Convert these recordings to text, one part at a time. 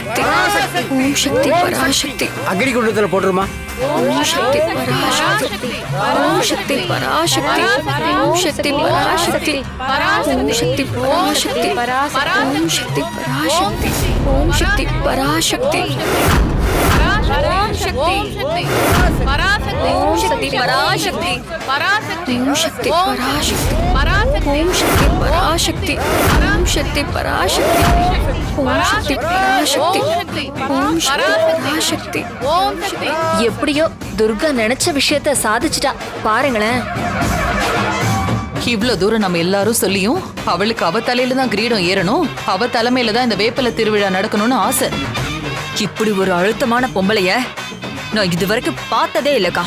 பராசக்தி ஓம் சக்தி பராசக்தி. அக்னி குண்டத்துல போட்டுருமா? ஓம் சக்தி பராசக்தி. ஓம் சக்தி பராசக்தி. ஓம் சக்தி பராசக்தி. ஓம் சக்தி பராசக்தி. ஓம் சக்தி பராசக்தி. ஓம் சக்தி பராசக்தி. சக்தி. பராசக்தி. ஓம் சக்தி. பராசக்தி. பராசக்தி. ஓம் சக்தி பராசக்தி. பராசக்தி. ஓம் சக்தி பராசக்தி. ஓம் சக்தி பராசக்தி. ஓம் சக்தி பராசக்தி. ஓம் சக்தி. பராசக்தி. ஓம் சக்தி. எப்படியோ துர்கா நினைச்ச விஷயத்த சாதிச்சிட்டா. பாருங்களேன். இவ்ளோ தூரம் நம்ம எல்லாரும் சொல்லியும் அவளுக்கு அவ தலையில தான் கிரீடம் ஏறணும். அவ தலைமையில தான் இந்த வேப்பல திருவிழா நடக்கணும்னு ஆசை. இப்படி ஒரு அழுத்தமான பொம்பளைய நான் இதுவரைக்கும் பார்த்ததே இல்லக்கா.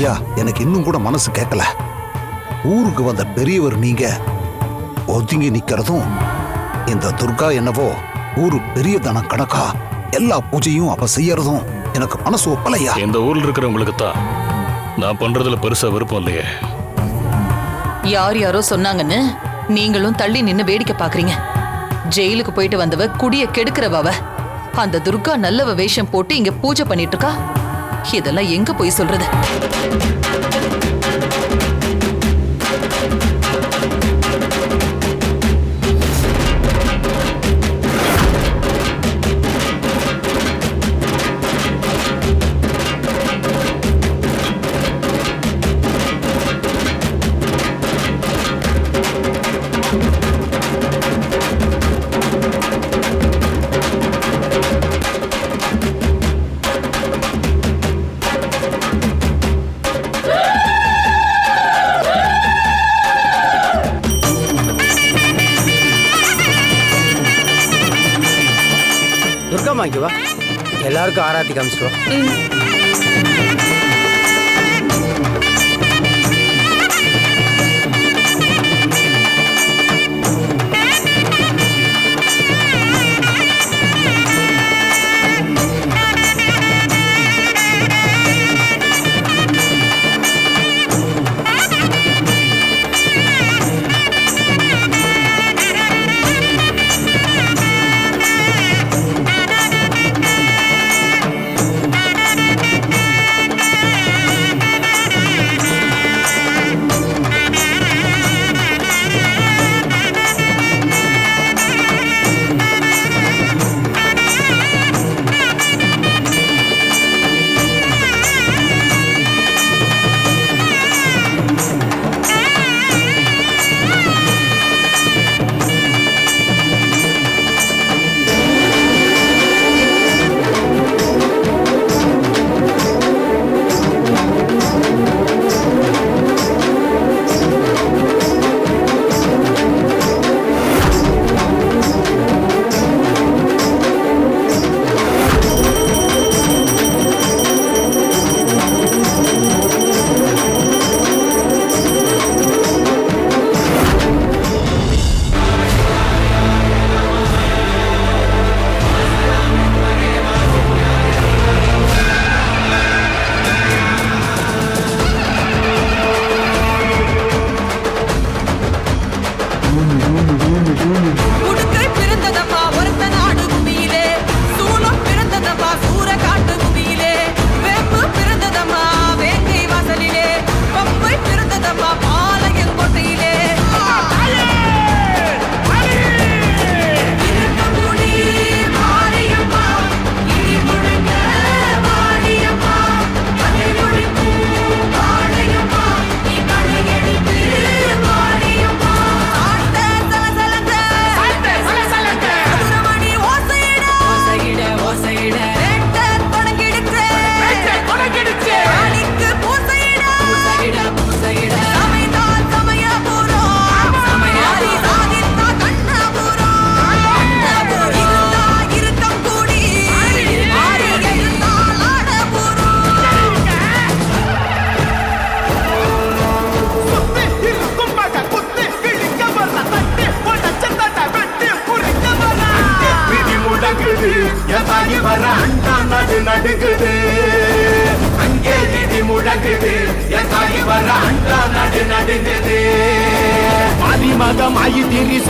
ஐயா எனக்கு இன்னும் கூட மனசு கேட்கல ஊருக்கு வந்த பெரியவர் நீங்க ஒதுங்கி நிக்கிறதும் இந்த துர்கா என்னவோ ஊரு பெரிய தன கணக்கா எல்லா பூஜையும் அவ செய்யறதும் எனக்கு மனசு ஒப்பலையா? இந்த ஊர்ல இருக்கிறவங்களுக்கு தான் நான் பண்றதுல பெருசா விருப்பம் இல்லையே. யார் யாரோ சொன்னாங்கன்னு நீங்களும் தள்ளி நின்னு வேடிக்கை பாக்குறீங்க. ஜெயிலுக்கு போயிட்டு வந்தவ குடிய கெடுக்கிறவ. அந்த துர்கா நல்லவ வேஷம் போட்டு இங்க பூஜை பண்ணிட்டு இருக்கா? இதெல்லாம் எங்க போய் சொல்றது? மாற்றி காமிச்சிடுவோம்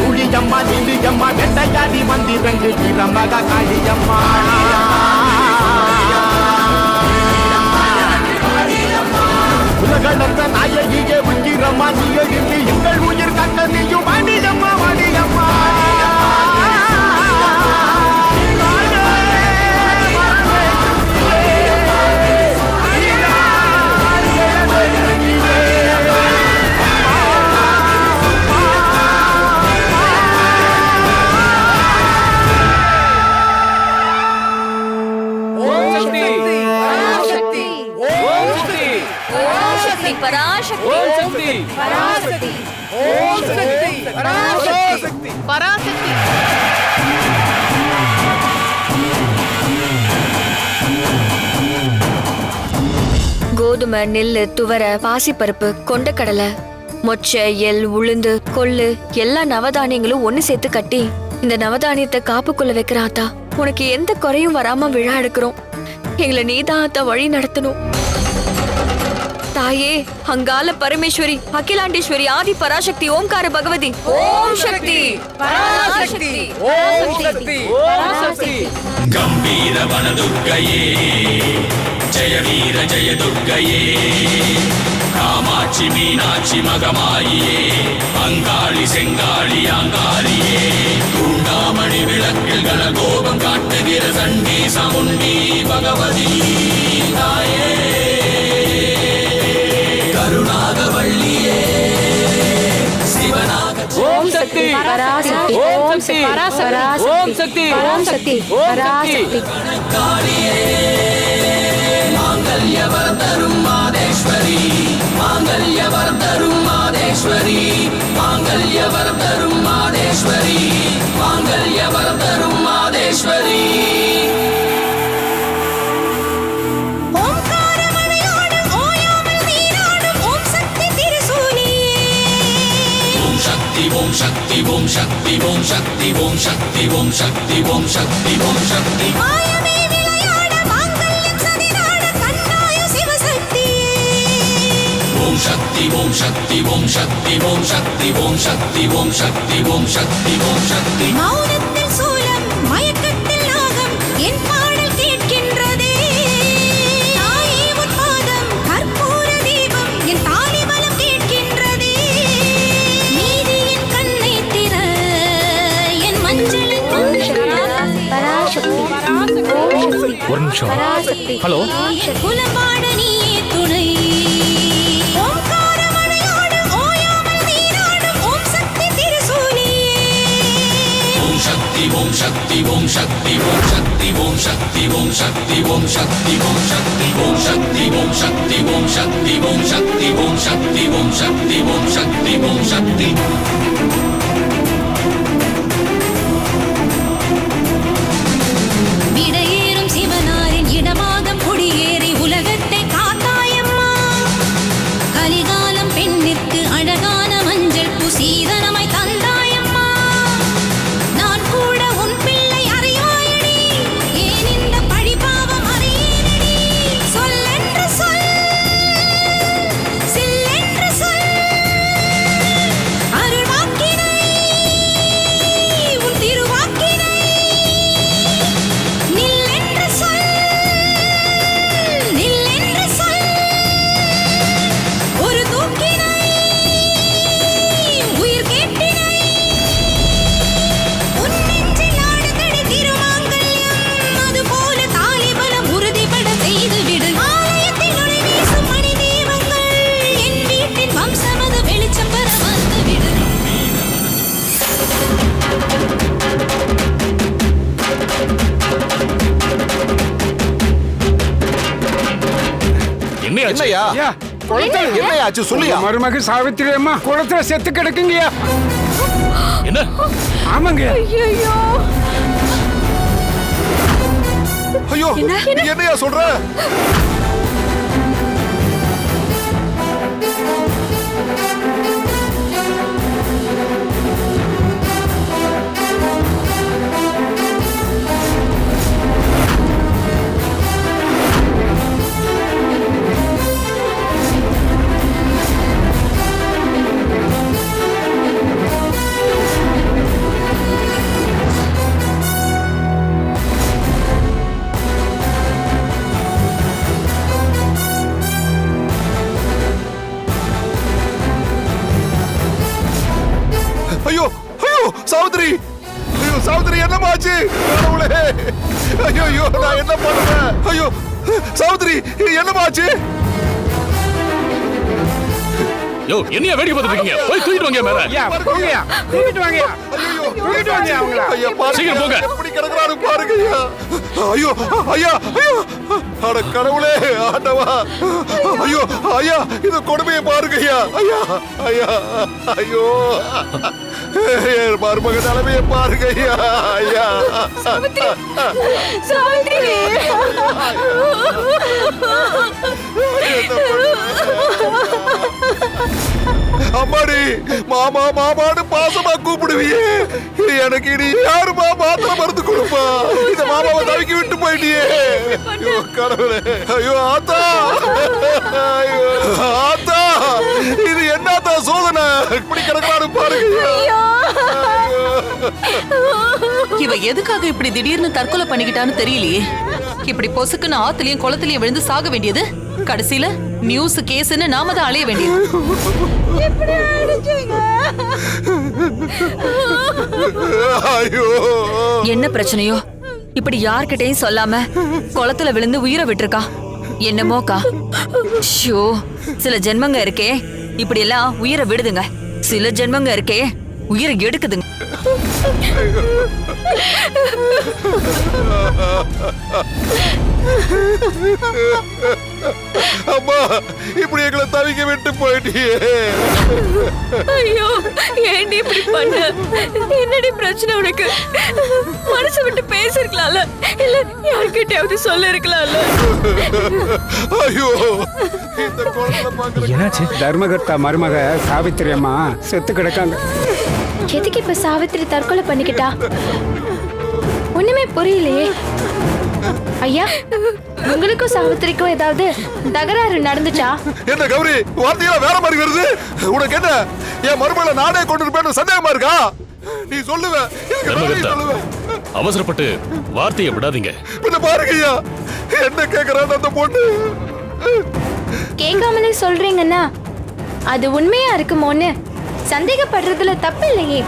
சூழியம்மா நீலியம்மா வெண்டையாடி மந்திரங்கு பிரமக காளியம்மா. உலகளந்த நாயகியே உயிரம்மா நீ எழுந்து எங்கள் உயிர் கட்ட நீயும்? சக்தி. பராசக்தி. பராசக்தி. கோதுமை நெல்லு துவரை பாசிப்பருப்பு கொண்டக்கடலை மொச்சை எள் உளுந்து கொள்ளு எல்லா நவதானியங்களும் ஒண்ணு சேர்த்து கட்டி இந்த நவதானியத்தை காப்புக்குள்ள வைக்கிற ஆத்தா உனக்கு எந்த குறையும் வராம விழா எடுக்கிறோம். எங்களை நீதான் ஆத்தா வழி நடத்தணும். தாயே அங்கால பரமேஸ்வரி அகிலாண்டேஸ்வரி ஆதி பராசக்தி ஓம்கார பகவதி. ஓம் சக்தி. பராசக்தி. ஓம் சக்தி. பராசக்தி. கம்பீர வனதுர்க்கையே ஜெய வீர ஜெய துர்க்கையே காமாட்சி மீனாட்சி மகமாயியே அங்காளி செங்காளி அங்காரியே தூண்டாமணி விளக்கில் கலகோபம் காட்டுகிற சண்டி சமுண்டி பகவதி தாயே. பராசக்தி. ஓம் சக்தி. மாதேஸ்வரி மாங்கல்ய வரதரும் மாதேஸ்வரி. மாங்கல்ய வரதரும் சக்தி ஓம் சக்தி ஓம் சக்தி ஓம் சக்தி ஓம் சக்தி ஓம் சக்தி ஓம் சக்தி ஓம் சக்தி ஓம் சக்தி ஓம் சக்தி ஓம் சக்தி ஓம் சக்தி ஓம் சக்தி ஓம் சக்தி. ஓம் ஒரு நிமிஷம் ஹலோ குலபாட நீயே துணை ஓம்கார மழையோடு ஓயாமல் நீராடும் ஓம் சக்தி திருசூலியே ஓம் சக்தி ஓம் சக்தி ஓம் சக்தி ஓம் சக்தி ஓம் சக்தி ஓம் சக்தி ஓம் சக்தி ஓம் சக்தி ஓம் சக்தி ஓம் சக்தி ஓம் சக்தி ஓம் சக்தி ஓம் சக்தி ஓம் சக்தி என்னையாச்சு என்னையா என்னையாச்சு சொல்லியா? மருமக சாவித்திரி அம்மா குளத்துல செத்து கிடக்குங்கய்யா. என்ன? ஆமாங்க ஐயோ நீ என்னையா சொல்ற? என்ன பண்ணுவேன் ஐயோ சாவித்திரி என்னமாச்சு? யோ என்னையா வேடிக்கை பார்த்துட்டு இருக்கீங்க? போய் தூக்கிட்டு வாங்க மேல. தூக்கிட்டு வாங்கய்யா தூக்கிட்டு வாங்கய்யா அவங்கள ஐயா பாருங்க சீக்கிரம் போங்க. எப்படி கிடக்குறாரு பாருங்க ஐயா. ஐயோ ஐயா ஐயோ. அட கடவுளே ஆண்டவா. ஐயோ ஐயா இந்த கொடுமையை பாருங்க ஐயா. ஐயா ஐயா ஐயோ. என் மருமக நிலைமையை பாருங்க ஐயா ஐயா. என்ன அம்மாடி மாமா மாமான்னு பாசமா கூப்பிடுவியே. எனக்கு இனி யாருமா மாத்திரை மருந்து கொடுப்பா? இந்த மாமாவை தவிக்கி விட்டு போயிட்டியே. ஐயோ கடவுளே. ஐயோ ஆத்தா. ஐயோ ஆத்தா. இது என்னத்தா சோதனை? இப்படி கிடக்காரு பாருங்க. இவ எதுக்காக இப்படி திடீர்னு தற்கொலை பண்ணிக்கிட்டான்னு தெரியலையே. இப்படி பொசுக்குன்னு ஆத்துலயும் குளத்துலயும் விழுந்து சாக வேண்டியது? கடைசியில நியூஸ் கேஸ்னு நாம தான் அலைய வேண்டியது. என்ன பிரச்சனையோ? இப்படி யார்கிட்டயும் சொல்லாம குளத்துல விழுந்து உயிரை விட்டுருக்கா? என்னமோக்கா ஷோ சில ஜென்மங்க இருக்கே. இப்படி எல்லாம் உயிரை விடுதுங்க. சில ஜென்மங்க இருக்கே உயிரை எடுக்குதுங்க. அம்மா இப்படி எங்களை தவிக்க விட்டு போயிட்டியே. ஐயோ ஏன்டி இப்படி பண்ண? என்னடி பிரச்சனை உனக்கு? மனசு விட்டு பேசிருக்கலாம்ல? இல்ல யார்கிட்டயாவது சொல்ல இருக்கலாம்ல? ஐயோ இந்த பாக்குற என்னாச்சு? தர்மகர்த்தா மருமக சாவித்திரி அம்மா செத்து கிடக்காங்க. எதுக்கு இப்ப சாவித்திரி தற்கொலை பண்ணிக்கிட்டா? ஒண்ணுமே புரியலையே. ஐயா உங்களுக்கும் சாவித்திரிக்கும் ஏதாவது தகராறு நடந்துச்சா? என்ன கௌரி வார்த்தையெல்லாம் வேற மாதிரி வருது. உனக்கு என்ன? என் மருமகளை நானே கொண்டு இருப்பேன்னு சந்தேகமா இருக்கா? நீ சொல்லுவ அவசரப்பட்டு வார்த்தையை விடாதீங்க. பின்ன பாருங்க ஐயா என்ன கேக்குறான் அந்த பொண்ணு. கேட்காமலே சொல்றீங்கன்னா அது உண்மையா இருக்குமோன்னு சந்தேகப்படுறதுல தப்பு இல்லையே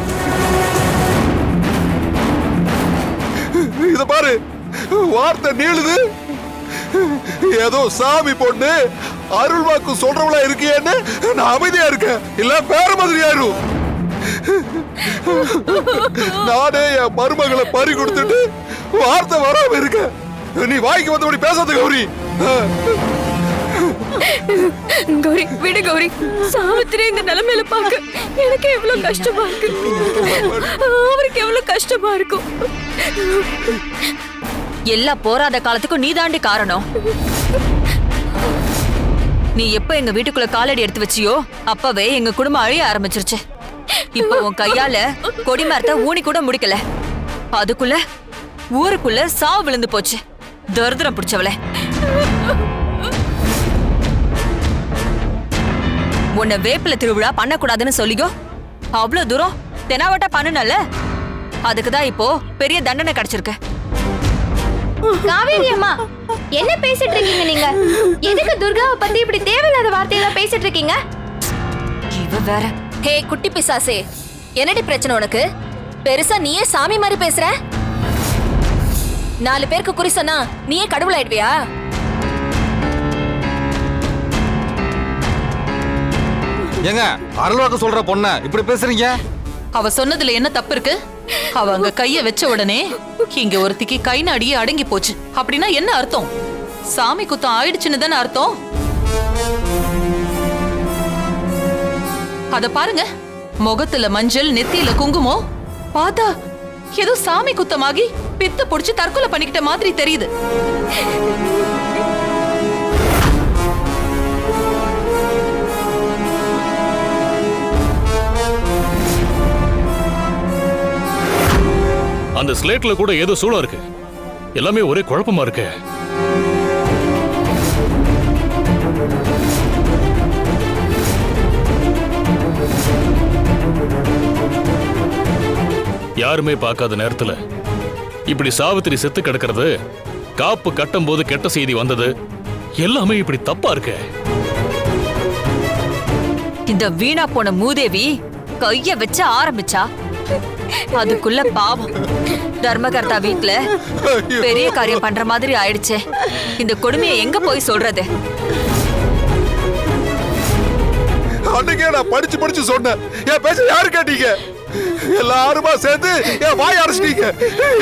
இத பாரு. வார்த்தை நீளுது. ஏதோ சாமி பொண்ணு அருள் வாக்கு சொல்றவளா இருக்கியேன்னு நான் அமைதியா இருக்கேன். இல்ல வேற மாதிரி யாரும் நானே என் மருமகளை பறி கொடுத்துட்டு வார்த்தை வராம இருக்கேன். நீ வாய்க்கு வந்தபடி பேசாத கௌரி. கௌரி விடு கௌரி. சாவித்திரி இந்த நிலைமையில பாக்க எனக்கு எவ்வளவு கஷ்டமா இருக்கு. அவருக்கு எவ்வளவு கஷ்டமா இருக்கும் எல்லா போராத காலத்துக்கும் நீதாண்டி காரணம். நீ எப்ப எங்க வீட்டுக்குள்ள காலடி எடுத்து வச்சியோ அப்பவே எங்க குடும்பம் அழிய ஆரம்பிச்சிருச்சு. இப்ப உன் கையால கொடி மரத்தை ஊனி கூட முடிக்கல. அதுக்குள்ள ஊருக்குள்ள சாவு விழுந்து போச்சு. தரித்திரம் பிடிச்சவளே. உன்னை வேப்பில திருவிழா பண்ணக்கூடாதுன்னு சொல்லியோ? அவ்வளவு தூரம் தெனாவட்டா பண்ணுனல அதுக்குதான் இப்போ பெரிய தண்டனை கிடைச்சிருக்கு. காவேரி அம்மா என்ன பேசிட்டு இருக்கீங்க நீங்க? எதுக்கு துர்காவை பத்தி இப்படி தேவையில்லாத வார்த்தையெல்லாம் பேசிட்டு இருக்கீங்க? இவ வேற. ஹே குட்டி பிசாசே என்னடி பிரச்சனை உனக்கு? பெருசா நீயே சாமி மாதிரி பேசுற? நாலு பேருக்கு குறி சொன்னா நீயே கடவுள் ஆயிடுவியா ஏங்க அருள்வாக்கு சொல்ற பொண்ண இப்படி பேசுறீங்க? அவ சொன்னதுல என்ன தப்பு இருக்கு? அவ அங்க கைய வச்ச உடனே இங்க ஒருத்திக்கு கை நாடியே அடங்கி போச்சு. அப்படின்னா என்ன அர்த்தம்? சாமி குத்தம் ஆயிடுச்சுன்னு தானே அர்த்தம்? அத பாருங்க. முகத்துல மஞ்சள் நெத்தியில குங்குமம். பார்த்தா ஏதோ சாமி குத்தமாகி பித்த புடிச்சு தற்கொலை பண்ணிக்கிட்ட மாதிரி தெரியுது. அந்த ஸ்லேட்ல கூட ஏதோ சூழம் இருக்கு. எல்லாமே ஒரே குழப்பமா இருக்கு. யாருமே பார்க்காத நேரத்துல இப்படி சாவித்திரி செத்து கிடக்கிறது காப்பு கட்டும் போது கெட்ட செய்தி வந்தது எல்லாமே இப்படி தப்பா இருக்கு. இந்த வீணா போன மூதேவி கைய வச்ச ஆரம்பிச்சா அதுக்குள்ள பாவம். தர்மகர்த்தா வீட்ல பெரிய காரியம் பண்ற மாதிரி ஆயிடுச்சே. இந்த கொடுமையை எங்க போய் சொல்றது? அன்னைக்கே நான் படிச்சு படிச்சு சொன்னேன். என் பேச்ச யாரு கேட்டீங்க? எல்லாருமா சேர்ந்து என் வாய் அடைச்சிட்டீங்க.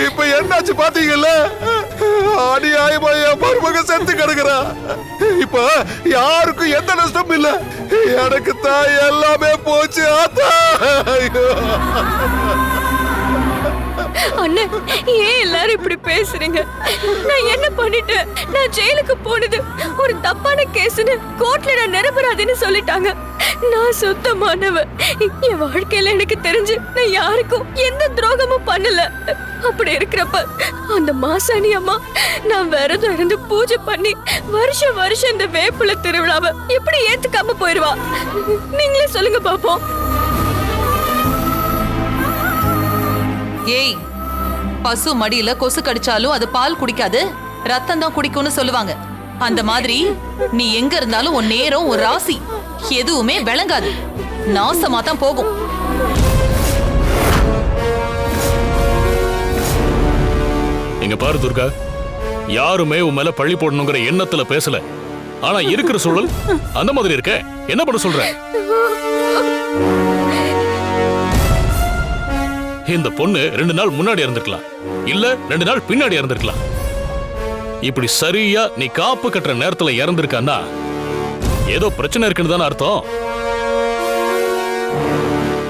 இப்ப என்னாச்சு பாத்தீங்கல்ல? அநியாயமா என் மருமக செத்து கிடக்குறா. இப்ப யாருக்கும் எந்த நஷ்டமும் இல்ல. எனக்கு தான் எல்லாமே போச்சு. ஆத்தா. அண்ணே ஏன் எல்லாரும் இப்படி பேசுறீங்க? நான் என்ன பண்ணிட்டேன்? நான் ஜெயிலுக்கு போனது ஒரு தப்பான கேஸ்னு கோர்ட்ல நான் நிரபராதின்னு சொல்லிட்டாங்க. நான் சுத்தமானவ என் வாழ்க்கையில எனக்கு தெரிஞ்சு நான் யாருக்கும் எந்த துரோகமும் பண்ணல. அப்படி இருக்கிறப்ப அந்த மாசாணி அம்மா நான் விரதம் இருந்து பூஜை பண்ணி வருஷம் வருஷம் இந்த வேப்புல திருவிழாவை எப்படி ஏத்துக்காம போயிருவா? நீங்களே சொல்லுங்க பாப்போம். ஏய் பசு மடியில கொசு கடிச்சாலும் அது பால் குடிக்காது ரத்தம் தான் குடிக்கும்னு சொல்லுவாங்க. அந்த மாதிரி நீ எங்க இருந்தாலும் உன் நேரம் ஒரு ராசி எதுவுமே விளங்காது. நாசமா தான் போகும். இங்க பாரு துர்கா. யாருமே உன் மேல பழி போடணுங்கிற எண்ணத்துல பேசல. ஆனா இருக்கிற சூழல் அந்த மாதிரி இருக்க. என்ன பண்ண சொல்ற? இந்த பொண்ணு ரெண்டு நாள் முன்னாடி இருந்திருக்கலாம் இல்ல ரெண்டு நாள் பின்னாடி இருந்திருக்கலாம் இப்படி சரியா நீ காப்பு கட்டுற நேரத்துல இறந்திருக்கான்னா ஏதோ பிரச்சனை இருக்குன்னு தானே அர்த்தம்?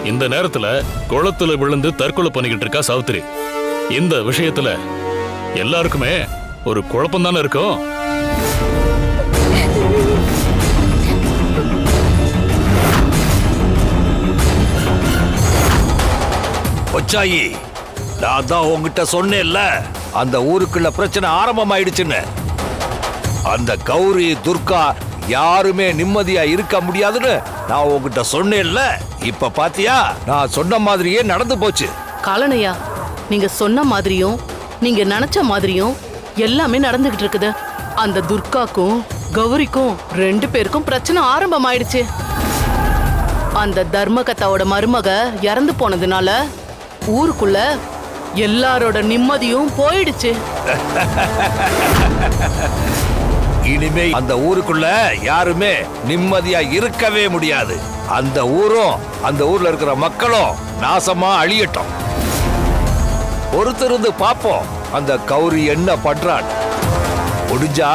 இந்த நேரத்துல குளத்துல விழுந்து தற்கொலை பண்ணிக்கிட்டு இருக்கா சாவித்திரி. இந்த விஷயத்துல எல்லாருக்குமே ஒரு குழப்பம் தானே இருக்கும்? ஒச்சாயி நான் தான் உங்ககிட்ட சொன்னேன்ல அந்த ஊருக்குள்ள பிரச்சனை ஆரம்பமாயிடுச்சுன்னு. அந்த கௌரி துர்கா யாருமே நிம்மதியா இருக்க முடியாதுன்னு நான் உங்ககிட்ட சொன்னேன்ல. இப்ப பாத்தியா நான் சொன்ன மாதிரியே நடந்து போச்சு. காலனையா நீங்க சொன்ன மாதிரியும் நீங்க நினைச்ச மாதிரியும் எல்லாமே நடந்துகிட்டு இருக்குது. அந்த துர்காக்கும் கௌரிக்கும் ரெண்டு பேருக்கும் பிரச்சனை ஆரம்பமாயிடுச்சு. அந்த தர்மகத்தாவோட மருமக இறந்து போனதுனால ஊருக்குள்ள எல்லாரோட நிம்மதியும் போயிடுச்சு. இனிமே அந்த ஊருக்குள்ள யாருமே நிம்மதியா இருக்கவே முடியாது. அந்த ஊரும் அந்த ஊர்ல இருக்கிற மக்களும் நாசமா அழியட்டும். பொறுத்திருந்து பாப்போம் அந்த கௌரி என்ன பண்றான். முடிஞ்சா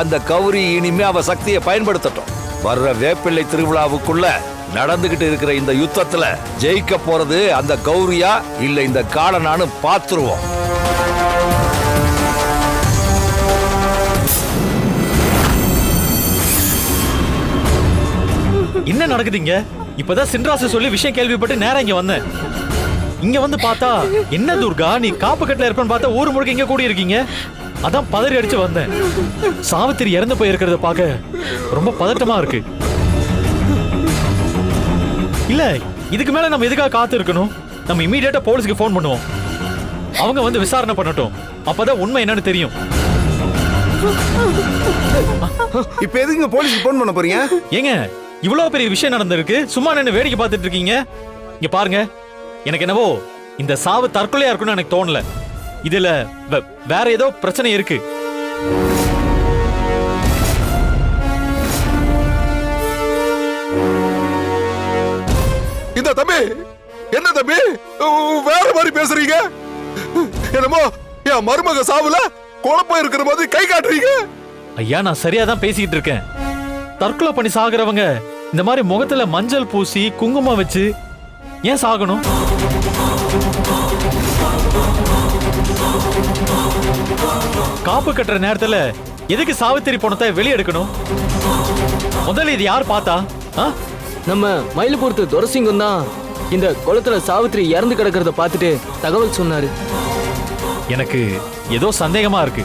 அந்த கௌரி இனிமே அவ சக்தியை பயன்படுத்தட்டும். வர்ற வேப்பிள்ளை திருவிழாவுக்குள்ள நடந்துகிட்டு இருக்கிற இந்த யுத்தத்துல ஜெயிக்க போறது அந்த கௌரியா இல்ல இந்த காலனானு பாத்துருவோம் என்ன நடக்குதுங்க? இப்பதான் சின்ராசு சொல்லி விஷயம் கேள்விப்பட்டு நேரம் இங்க வந்தேன். இங்க வந்து பார்த்தா என்ன துர்கா? நீ காப்பு கட்டில இருப்பேன்னு பார்த்தா ஊர் முழுக்க இங்க கூடி இருக்கீங்க அதான் பதறி அடிச்சு வந்தேன். சாவித்திரி இறந்து போயிருக்கிறத பார்க்க ரொம்ப பதட்டமா இருக்கு. இல்ல இதுக்கு மேல நம்ம எதுக்காக காத்து இருக்கணும் நம்ம இமீடியட்டா போலீஸ்க்கு ஃபோன் பண்ணுவோம். அவங்க வந்து விசாரணை பண்ணட்டும். அப்பதான் உண்மை என்னன்னு தெரியும். இப்ப எதுக்கு போலீஸ்க்கு போன் பண்ண போறீங்க? ஏங்க இவ்வளவு பெரிய விஷயம் நடந்திருக்கு. சும்மா நின்னு வேடிக்கை பார்த்துட்டு இருக்கீங்க. இங்க பாருங்க. எனக்கு என்னவோ இந்த சாவு தற்கொலையா இருக்கும்னு எனக்கு தோணல. இதுல வேற ஏதோ பிரச்சனை இருக்கு. என்ன தம்பி? என்ன தம்பி? வேற மாதிரி பேசுறீங்க? என்னமோ என் மருமக சாவுல குழப்பம் இருக்கிற மாதிரி கை காட்டுறீங்க. ஐயா நான் சரியா தான் பேசிக்கிட்டு இருக்கேன். தற்கொலை பண்ணி சாகுறவங்க இந்த மாதிரி முகத்துல மஞ்சள் பூசி குங்குமம் வச்சு ஏன் சாகணும்? காப்பு கட்டுற நேரத்துல எதுக்கு சாவித்திரி பணத்தை வெளியெடுக்கணும் முதல்ல இது யார் பார்த்தா? ஆ? நம்ம மயிலபுரத்து துரசிங்கம் தான் இந்த குளத்துல சாவித்திரி இறந்து கிடக்கிறத பார்த்துட்டு தகவல் சொன்னாரு. எனக்கு ஏதோ சந்தேகமா இருக்கு.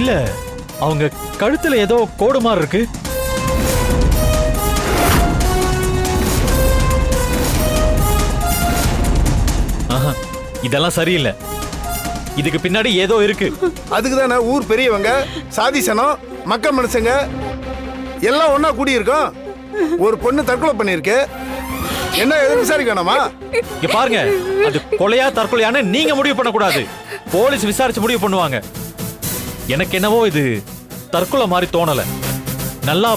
இல்ல அவங்க கழுத்துல ஏதோ கோடு மாதிரி இருக்கு. ஆஹா, இதெல்லாம் சரியில்லை. இதுக்கு பின்னாடி ஏதோ இருக்கு. அதுக்கு தானே ஊர் பெரியவங்க சாதி சனம் மக்கள் மனுஷங்க எல்லாம் ஒன்னா கூடி இருக்கோம் ஒரு பொண்ணு தற்கொலை பண்ணிருக்கு என்ன எதுவும் விசாரிக்கணுமா? இங்க பாருங்க அது கொலையா தற்கொலையான்னு நீங்க முடிவு பண்ணக்கூடாது. போலீஸ் விசாரிச்சு முடிவு பண்ணுவாங்க. எனக்கு என்னவோ இது தற்கொலை மாதிரி தோணல. நல்லா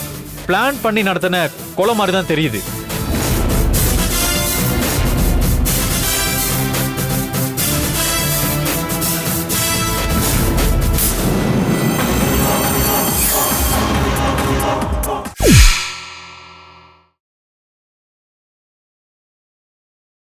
பிளான் பண்ணி நடத்தின கொலை மாதிரி தான் தெரியுது.